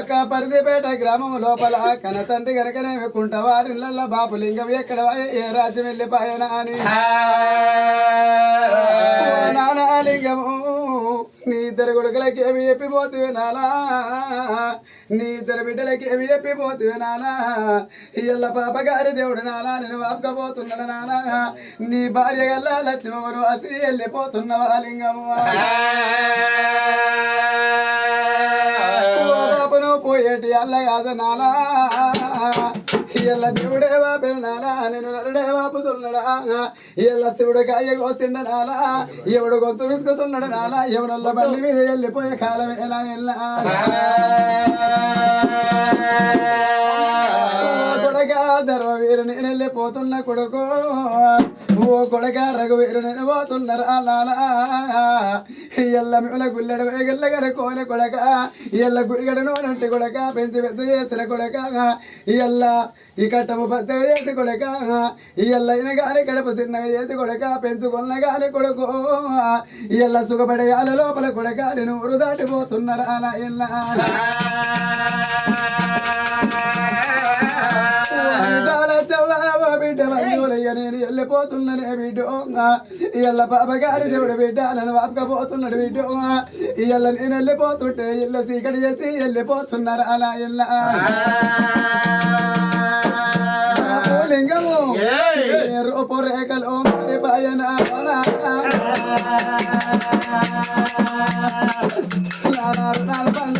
యొక్క పరిధిపేట గ్రామం లోపల కన తండ్రి గనకనే కుంటవారిళ్ళ బాపు లింగం ఎక్కడ ఏ రాజ్యం వెళ్ళిపోయినా అని. నానా లింగము నీ ఇద్దరు కొడుకులకి ఏమి చెప్పిపోతుంది నానా నీ ఇద్దరు బిడ్డలకి ఏమి చెప్పిపోతుంది నానా ఇళ్ళ పాప గారి దేవుడు నానా నేను వాపకపోతున్నాడు నానా నీ భార్య గల్లా లక్ష్మవరు అసి వెళ్ళిపోతున్నవా లింగము? ఏటి అల్ల కాదు నానా? ఇయ్యల్ల దేవుడే వాపిన నానా? నేను నరుడే వాపుతున్నాడా? ఇయ్యల్ల శివుడు కాయ కోసిండ నానా? ఎవడు గొంతు విసుకుతున్నాడు నానా? ఎవరల్ల బండి మీద వెళ్ళిపోయే కాలం ఎలా ఎలా? కొడగా ధర్మవీరు నేను వెళ్ళిపోతున్న కొడుకు. ఓ కొడక రఘువీరు నేను పోతున్నారా నానా ఎల్ల మిమ్మల గుల్లెడ వేగల్ల కోన కొడక. ఎల్ల గురిగడను నంటి కొడక. పెంచి పెద్ద చేసిన కొడక. ఎల్ల ఈ కట్టము పెద్ద చేసి కొడక. ఎల్లైన గాని గడప చిన్నగా చేసి కొడక. పెంచుకున్న గాని కొడుకు. ఎల్ల సుఖపడేయాల లోపల కొడక. నేను ఊరు దాటిపోతున్నారా నాయన్న చవ్వ బిడ్డ మంజులయ్య నేను వెళ్ళిపోతున్నానే బిడ్డ ఇళ్ళ పాప గారి దేవుడు బిడ్డ నన్ను వాపకపోతున్నాడు బిడ్డ ఇళ్ళ నేను వెళ్ళిపోతుంటే ఇళ్ళ చీకటి చేసి వెళ్ళిపోతున్నారు అలా ఇళ్ళ లింగము రూపు రేఖలు మరి పయన పండు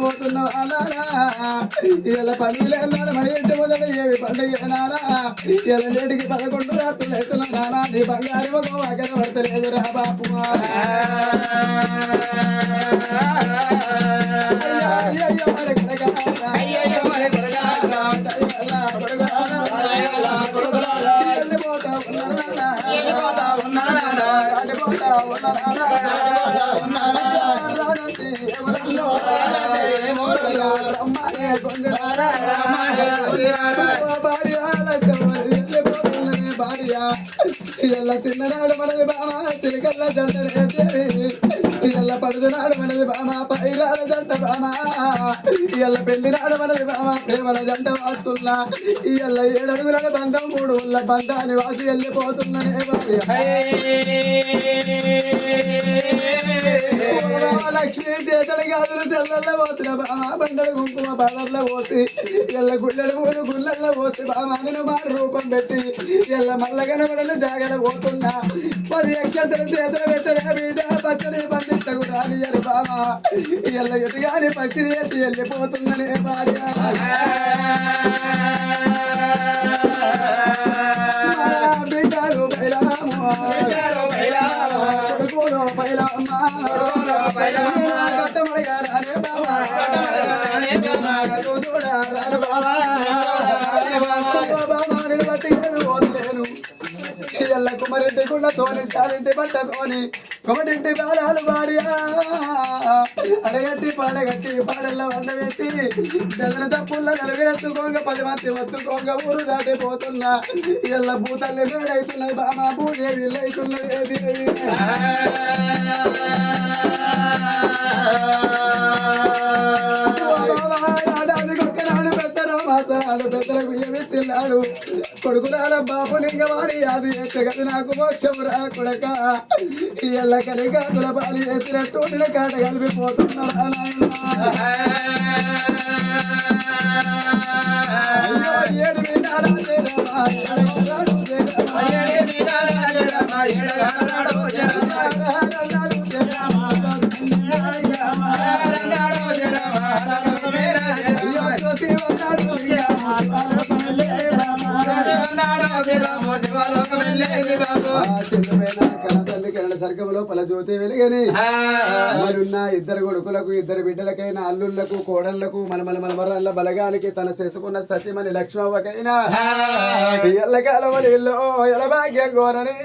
పెట్టబోతున్నావు అలాగా ఇలా పండుగలు వెళ్ళాడు మన ఇంటి ముందర ఏమి పండుగ నానా ఇలా నేటికి పదకొండు రాత్రులు వేస్తున్నా నానా. నీ బంగారు ఒక వాకన పడతలేదు రా బాపు. మరి కొడగా. ఉన్నారా? అమ్మాయే కొందరారా? భార్య లచ్చవ్వరి వెళ్ళిపోతున్నది భార్య. ఇయ్యాల తిన్ననాడు మనది బామ తిరిగల్ల జంట ఇయ్యాల పడుతున్నాడు మనది బామ పైరాల జంట బామ ఇయ్యాల పెళ్ళినాడు మనది బామ ప్రేమల జంట వాస్తున్నా ఇయ్యాల ఏడరుగుల బంధం మూడు ఉల్ల బంధాన్ని వాసి వెళ్ళిపోతున్ననే భార్య లక్ష్మి చేతలు గాజులు తెల్లల్లో పోసిన బామ బండలు పోసి ఎల్ల గుళ్ళలు పూలు గుళ్ళల్లో పోసి బామాను మా రూపం పెట్టి ఎల్ల మల్ల కనబడలు జాగర పోతున్నా. పది అక్షంతలు చేతులు పెట్టరా బిడ్డ పచ్చని బంధించకు రానియరు బామ. ఎల్ల ఎటుగాని పచ్చిని ఎత్తి వెళ్ళిపోతుందనే భార్య. కుమరింటి గుళ్ళతోని చాలింటి బట్టతోని కోడింటి బాలాలు భార్య అడగట్టి పాడగట్టి పాడల్ల వండబెట్టి చదన తప్పుల్లో నలుగురెత్తుకోంగ పది మంది వత్తుకోంగ ఊరు దాటిపోతున్నా ఇళ్ళ భూతల్లి వేడైతున్నది బామా భూదేవి అవుతున్నది దేవి? నాడు పెద్ద రామాసనాడు పెద్దలకు ఏమిస్తున్నాడు కొడుకులాల బాపులింగ వారి అది ఎత్తగది నాకు మోక్షము రా కొడక ఎల్ల కలిగా కులపాలి చేసినట్టు కాట కలిపిపోతున్నాడు తల్లి కన్న సర్గం లోపల జ్యోతి వెలుగని మరున్న ఇద్దరు కొడుకులకు ఇద్దరు బిడ్డలకైనా అల్లుళ్ళకు కోడళ్ళకు మనమల మనమరల్ల బలగానికి తన చేసుకున్న సత్యమని లక్ష్మవ్వకైనా ఎల్లకాలం ఎడభాగ్యం కోరని